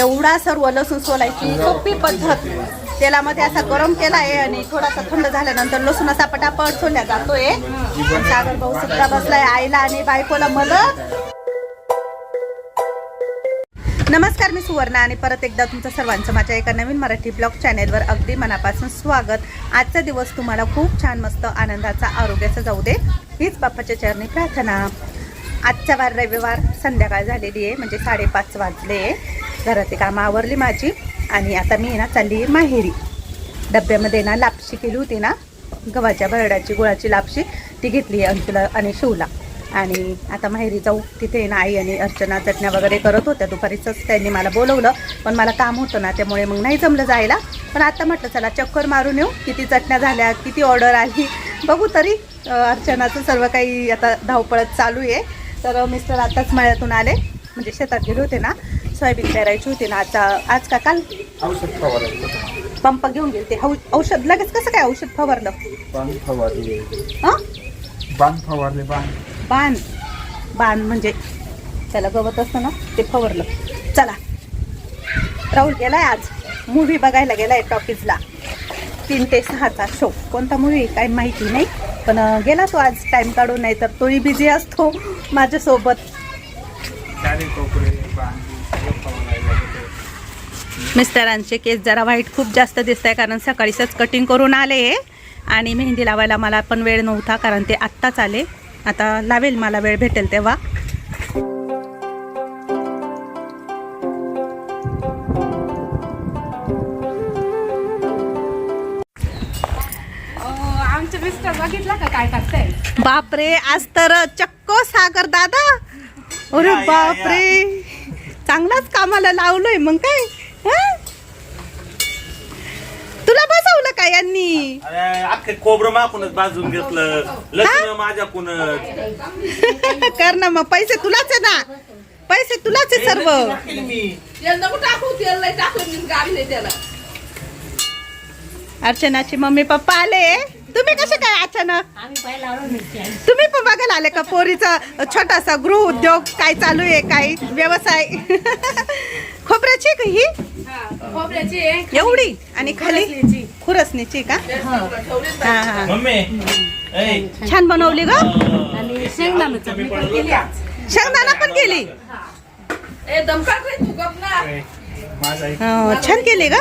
म्हणजे एवढा सर्व लसूण सोलायची सोपी पद्धत. तेलामध्ये असा गरम केला आहे आणि थोडासा थंड झाल्यानंतर लसूण असा पटापट सोडल्या जातोय. सागर भाऊ सुद्धा बसलाय आईला आणि बायकोला मदत नमस्कार मी सुवर्णा आणि परत एकदा तुमचं सर्वांचं माझ्या एका नवीन मराठी ब्लॉग चॅनेलवर अगदी मनापासून स्वागत. आजचा दिवस तुम्हाला खूप छान मस्त आनंदाचा आरोग्याचा जाऊ दे हीच बाप्पाच्या चरणी प्रार्थना. आजचा वार रविवार संध्याकाळ झालेली आहे म्हणजे साडेपाच वाजले. घरातली कामं आवरली माझी. आणि आता मी ना चालली आहे माहेरी. डब्यामध्ये ना लापशी केली होती ना गव्हाच्या भरडाची गुळाची लापशी ती घेतली आहे अंशुला आणि शिवला. आणि आता माहेरी जाऊ तिथे ना आई आणि अर्चना चटण्या वगैरे करत होत्या. दुपारीचंच त्यांनी मला बोलवलं पण मला काम होतं ना त्यामुळे मग नाही जमलं जायला. पण आता म्हटलं चला चक्कर मारून येऊ किती चटण्या झाल्या किती ऑर्डर आली. बघू तरी अर्चनाचं सर्व काही आता धावपळत चालू आहे. तर मिस्टर आताच मळ्यातून आले म्हणजे शेतात गेले होते ना. सोयाबीन पेरायची होती ना आता आज का काल? औषध फवारायचं पंप घेऊन गेले ते औषध लगेच कसं काय औषध फवारलं? बांध फवारले. हां? बांध फवारले बांध. बाण बाण म्हणजे त्याला गवत असतं ना ते फवरलं. चला. राहुल गेलाय आज. मूव्ही बघायला गेलाय टॉकीजला. तीन ते सहाचा शो कोणता मूव्ही काय माहिती नाही. पण गेला तो आज. टाइम काढून नाही तर तोही बिझी असतो माझ्यासोबत. मिस्टरांचे केस जरा व्हाईट खूप जास्त दिसत आहे कारण सकाळीच कटिंग करून आले. आणि मेहंदी लावायला मला पण वेळ नव्हता कारण ते आत्ताच आले. आता लावेल मला वेळ भेटेल तेव्हा. आमचे मिस्टर बघितला का काय करताय बापरे आज तर चक्क सागर दादा. अरे बापरे. चांगलाच कामाला लावलोय मग काय? तुला बसवलं का यांनी? अरे अख्खे कोबरं माकूनच बाजून घेतलं. लग्न माझ्याकूनच कर ना मग पैसे तुलाच आहे ना. पैसे तुलाच आहे सर्व. तेल नको टाकू? तेल नाही टाकून मी गाडले त्याला अर्चनाची मम्मी पप्पा आले. तुम्ही कसे काय अचानक तुम्ही पण बघायला आले का पोरीचा? छोटासा गृह उद्योग काय चालू आहे काय व्यवसाय? खोबऱ्याची का ही? खोबऱ्याची. एवढी? आणि खाली? खुरसणीची. खुरसणीची का? हा. हा. छान बनवली ग? आणि शेंगदाणा चटणी पण केली. आज. शेंगदाणा पण केली? ए दमकाट रे तू गप ना. ए, माझा एक. हो, छान केली ग?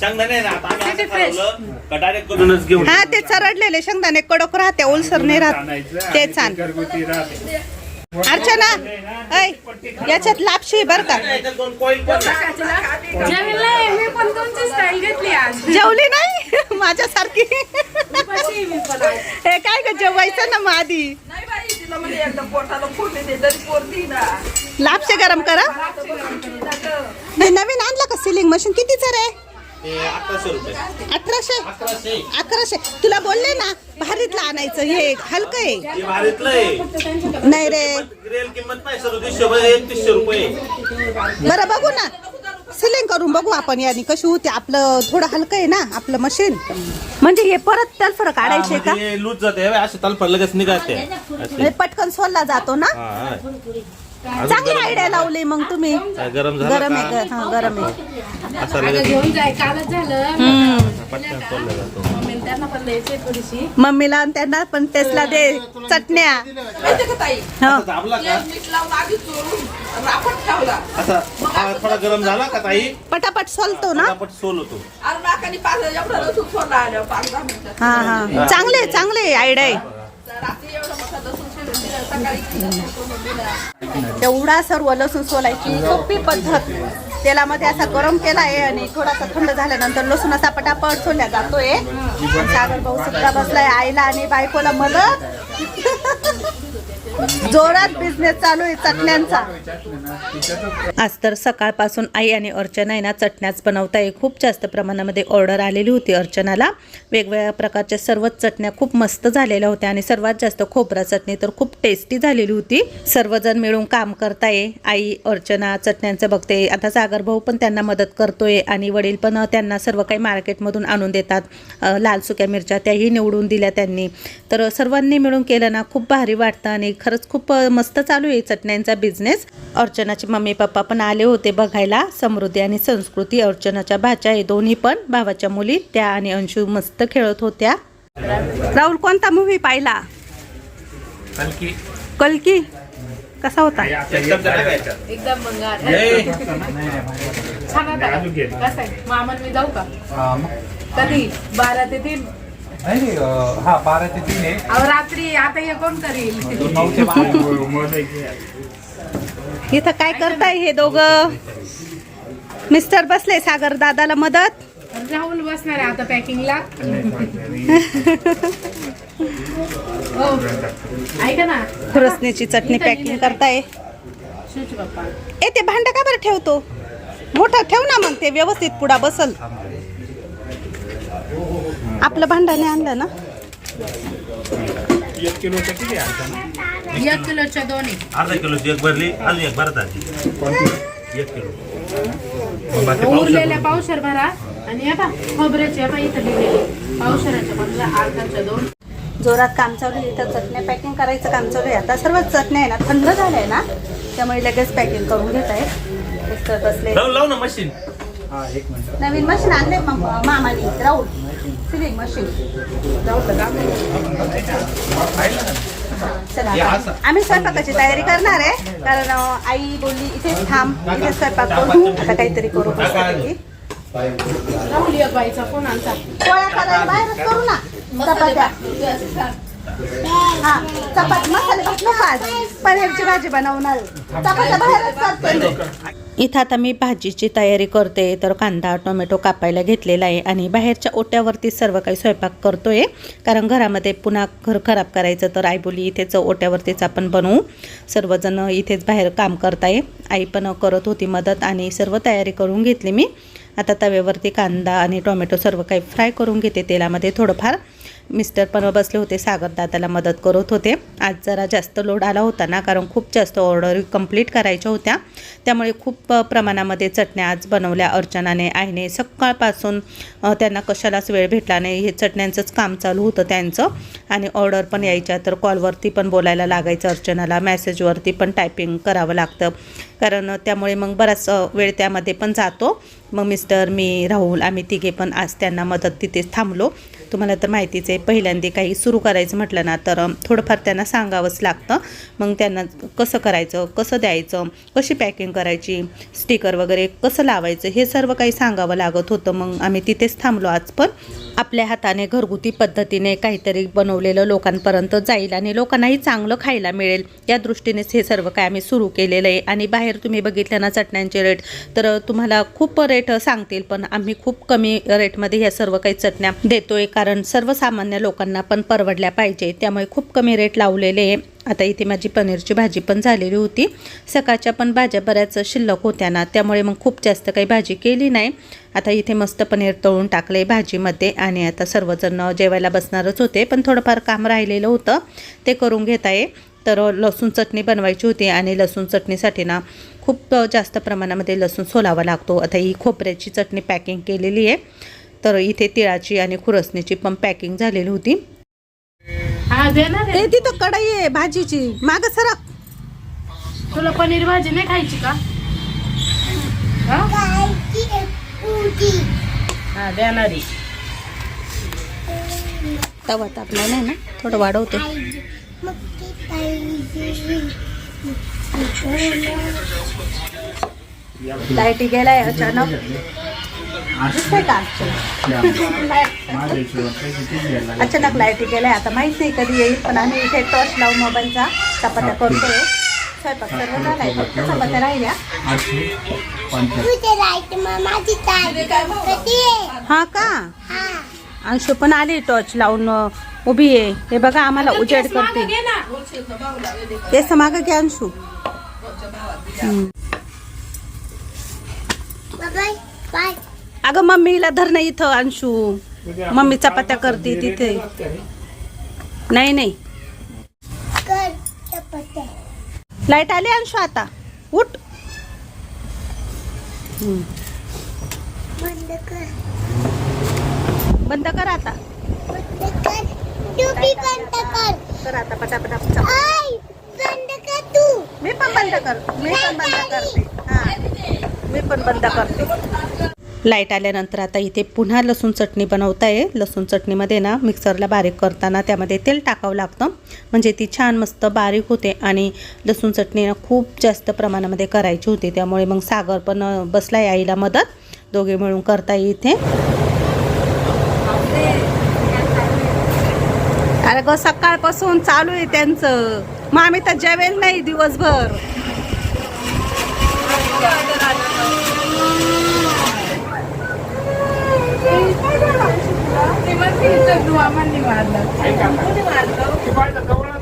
शेंगदाणे ना आता आम्ही असं ठरवलं का डायरेक्ट करूनच घेऊन हा ते चरडलेले शेंगदाणे कडक राहते ओलसर नाही राहत. ते छान. ते घरगुती राहते. अर्चना ऐ याच्यात लापशी बर का. जेवले मी पण तुमची स्टाईल घेतली आज. जेवली नाही? माझ्यासारखी. हे काय ग जेवायचं ना मग आधी? ना. लापशे गरम करा नवीन आणलं का सिलिंग मशीन कितीचं रे? अठराशे. अकराशे. तुला बोलले ना आणायचं हे हलकं आहे. नाही रे. बरं बघू ना. सिलिंग करून बघू आपण याने कशी होते. आपलं थोडं हलकं आहे ना आपलं मशीन. म्हणजे हे परत तलफर काढायचे का? हे लूज जाते. असे तलफर लगेच निघाते म्हणजे पटकन सोलला जातो ना? चांगली आयडिया लावली मग तुम्ही. गरम झाला गरम? आहे हा, गरम आहे. असा अगं लगेच घेऊन जाय कालच झालं. हम्म. पटकन सोडला जातो. मम्मी त्यांना पण द्यायची थोडीशी. मम्मीला आणि त्यांना पण टेस्टला दे चटण्या. माहिती का? ताई? हा. असा दाबला का? तेल मीठ लावून आधी चोरून रापट ठेवला. असा हा थोडा गरम झाला का ताई? पटापट सोलतो ना? पटापट सोल होतो अरे नाकाने पाच एवढं लसूण सोडला आलं पाच दहा मिनिटं. हा हा. चांगले चांगले आयडिया आहे. तेवढा एवढा सर्व लसूण सोलायची सोपी पद्धत. तेलामध्ये असा गरम केला आहे आणि थोडासा थंड झाल्यानंतर लसूण असा पटापट सोडल्या जातोय. सागर भाऊ सुद्धा बसलाय आईला आणि बायकोला मदत. जोरात बिझनेस चालू आहे चटण्यांचा. आज तर सकाळपासून आई आणि अर्चना आहे ना चटण्याच बनवता आहे खूप जास्त प्रमाणामध्ये ऑर्डर आलेली होती अर्चनाला. वेगवेगळ्या प्रकारच्या सर्वच चटण्या खूप मस्त झालेल्या होत्या आणि सर्वात जास्त खोबरा चटणी तर खूप टेस्टी झालेली होती. सर्वजण मिळून काम करताय. आई अर्चना चटण्यांचं बघते. आता सागर भाऊ पण त्यांना मदत करतोय आणि वडील पण त्यांना सर्व काही मार्केटमधून आणून देतात. लाल सुक्या मिरच्या त्याही निवडून दिल्या त्यांनी. तर सर्वांनी मिळून केलं ना खूप भारी वाटतं आणि खरं खरंच खूप मस्त चालू आहे चटण्यांचा बिझनेस अर्चनाचे मम्मी पप्पा पण आले होते बघायला. समृद्धी आणि संस्कृती अर्चनाच्या भाच्या आहे दोन्ही पण भावाच्या मुली त्या आणि अंशू मस्त खेळत होत्या. राहुल कोणता मूवी पाहिला? कलकी. कसा होता? एकदम छान होता मी जाऊ का? कधी बारा ते तीन नाही अं, हा बारा ते तीन आहे. अहो रात्री आता हे कोण करील? इथं काय करताय हे दोघं? मिस्टर बसले सागर दादाला मदत? राहुल बसणार आहे आता पॅकिंगला. हो. ऐका ना. खुरसणीची चटणी पॅकिंग करताय. शिवची पप्पा ए ते भांड का बरं ठेवतो? मोठं ठेव ना मग ते व्यवस्थित पुढा बसल. आपलं भांडाने आणलं ना? एक किलोचं किती आहे एक किलोच्या दोन आहे अर्धा किलोची एक भरली अजून एक भरत आली एक किलो. मग बाकी उरलेल्या पावशर भरा. आणि आता खोबऱ्याचे आता इथं लिहिलेले पावशराच्या बदला अर्धाच्या दोन. जोरात काम चालू आहे इथं चटण्या पॅकिंग करायचं काम चालू आहे. आता सर्व चटण्या आहे ना थंड झाल्या आहे ना? त्यामुळे लगेच पॅकिंग करून घेत आहे. मिस्टर बसले. लाव लाव ना मशीन हा एक मिनिट. नवीन मशीन आणले मामानी राहुल. सिलिंग मशीन चला. आम्ही स्वयंपाकाची तयारी करणार आहे कारण आई बोलली इथे थांब इथे स्वयंपाक करू आता काहीतरी करू. राहुल बाईचा फोन आमचा पोळ्या करायला बाहेरच करू ना चपात्या हा चपाती मसाले भात नको आज पनीरची भाजी बनवणार चपात्या बाहेरच करते मी. इथं आता मी भाजीची तयारी करते तर कांदा टोमॅटो कापायला घेतलेला आहे आणि बाहेरच्या ओट्यावरती सर्व काही स्वयंपाक करतोय. कारण घरामध्ये पुन्हा घर खराब करायचं तर आई बोली इथेच ओट्यावरतीच आपण बनवू. सर्वजण इथेच बाहेर काम करताय. आई पण करत होती मदत आणि सर्व तयारी करून घेतली मी. आता तव्यावरती कांदा आणि टोमॅटो सर्व काही फ्राय करून घेते. तेलामध्ये थोडंफार मिस्टर पण बसले होते सागर दादाला मदत करत होते. आज जरा जास्त लोड आला होता ना कारण खूप जास्त ऑर्डर कंप्लीट करायच्या होत्या. त्यामुळे खूप प्रमाणामध्ये चटण्या आज बनवल्या अर्चनाने आईने. सकाळपासून त्यांना कशालाच वेळ भेटला नाही. हे चटण्यांचंच काम चालू होतं त्यांचं. आणि ऑर्डर पण यायच्या तर कॉलवरती पण बोलायला लागायचं अर्चनाला. मेसेजवरती पण टायपिंग करावं लागतं. कारण त्यामुळे मग बराच वेळ त्यामध्ये पण जातो. मग मिस्टर मी राहुल आम्ही तिघे पण आज त्यांना मदत तिथेच थांबलो. तुम्हाला तर माहितीच आहे पहिल्यांदा काही सुरू करायचं म्हटलं ना तर थोडंफार त्यांना सांगावंच लागतं. मग त्यांना कसं करायचं कसं द्यायचं कशी पॅकिंग करायची स्टिकर वगैरे कसं लावायचं हे सर्व काही सांगावं लागत होतं. मग आम्ही तिथेच थांबलो आज पण. आपल्या हाताने घरगुती पद्धतीने काहीतरी बनवलेलं लोकांपर्यंत जाईल आणि लोकांनाही चांगलं खायला मिळेल. या दृष्टीनेच हे सर्व काय आम्ही सुरू केलेलं आहे. आणि बाहेर तुम्ही बघितलं ना चटण्यांचे रेट तर तुम्हाला खूप रेट सांगतील पण आम्ही खूप कमी रेटमध्ये ह्या सर्व काही चटण्या देतोय. कारण सर्वसामान्य लोकांना पण परवडल्या पाहिजे. त्यामुळे खूप कमी रेट ठेवलेले आहे. आता इथे माझी पनीरची भाजी पण झालेली होती. सकाळच्या पण भाज्या बऱ्याच शिल्लक होत्या ना त्यामुळे मग खूप जास्त काही भाजी केली नाही. आता इथे मस्त पनीर तळून टाकले भाजीमध्ये आणि आता सर्वजण जेवायला बसणारच होते पण थोडंफार काम राहिलेलं होतं. ते करून घेत आहे. तर लसूण चटणी बनवायची होती आणि लसूण चटणीसाठी ना खूप जास्त प्रमाणामध्ये लसूण सोलावा लागतो. आता ही खोबऱ्याची चटणी पॅकिंग केलेली आहे. तर इथे तिळाची आणि खुरसणीची पण पॅकिंग झालेली होती. हा देणार आहे ए तिथं कढई आहे भाजीची. माग सरक. तुला पनीर भाजी नाही खायची का? हा? हा देणार आहे तवा तापला नाही ना? थोडं वाढवते. लाईटी गेलाय अचानक. दिसतंय का? अचानक लाईटी गेलाय आता माहीत नाही कधी येईल पण आम्ही इथे टॉर्च लावून मोबाईलचा चपात्या करतोय. स्वयंपाक सर्व झालाय. फक्त चपात्या राहिल्या. आठशे पंच्याहत्तर हा का? अंशू पण आली टॉर्च लावून उभी आहे. हे बघा आम्हाला उजेड करते. घे ना. उचलतो भाऊला दे दे. तेच माग घ्या अंशू. हम्म. अगं मम्मीला धर नाही इथं अंशू. मम्मी चपात्या करते तिथे. नाही नाही. लाइट आली अंशू आता. उठ. बंद कर. आता. कर. आता पटापटा. मी पण बंद करते मी पण बंद करते. हा. मी पण बंद करते. लाइट आल्यानंतर आता इथे पुन्हा लसूण चटणी बनवता आहे लसूण चटणीमध्ये ना मिक्सरला बारीक करताना त्यामध्ये तेल टाकावं लागतं. म्हणजे ती छान मस्त बारीक होते आणि लसूण चटणी ना खूप जास्त प्रमाणामध्ये करायची होती. त्यामुळे मग सागर पण बसला आहे आईला मदत. दोघे मिळून करता इथे. अरे ग सकाळपासून चालू आहे त्यांचं. मग आम्ही तर जेवेल नाही दिवसभर. मारलं मारलं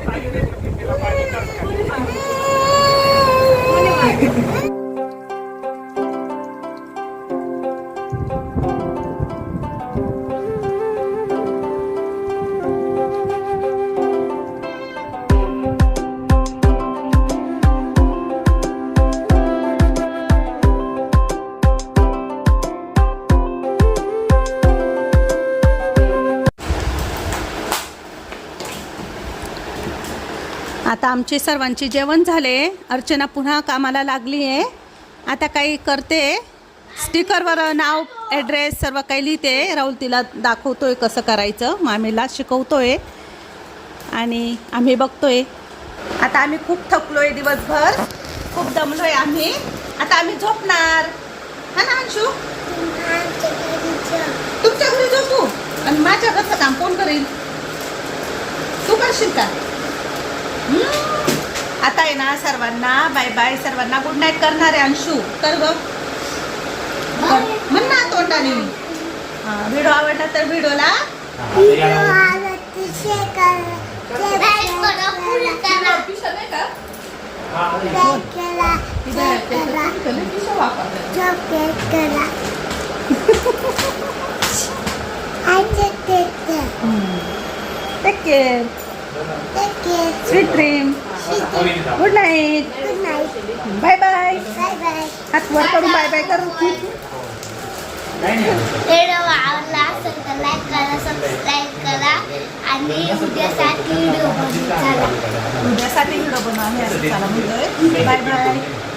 आता आमचे सर्वांचे जेवण झाले. अर्चना पुन्हा कामाला लागली आहे. आता काही करते. स्टिकरवर नाव ॲड्रेस सर्व काही लिहिते. राहुल तिला दाखवतो आहे कसं करायचं. मामीला आहे आणि आम्ही बघतो आहे आता आम्ही खूप थकलो आहे दिवसभर. खूप दमलो आहे आम्ही. आता आम्ही झोपणार. हा ना अंशू? तुमच्या घरी झोपू. आणि माझ्या घरचं काम कोण करेल? तू करशील का? आता आहे ना सर्वांना बाय बाय सर्वांना गुड नाईट करणार आहे अंशू कर ग. म्हण ना तोंडाने व्हिडिओ आवडला तर व्हिडिओला take care sweet dream good night bye bye हात वर करून बाय बाय करू व्हिडिओ आवडला असेल तर लाईक करा सबस्क्राईब करा आणि उद्यासाठी व्हिडिओ उद्यासाठी व्हिडिओ बनवा बाय बाय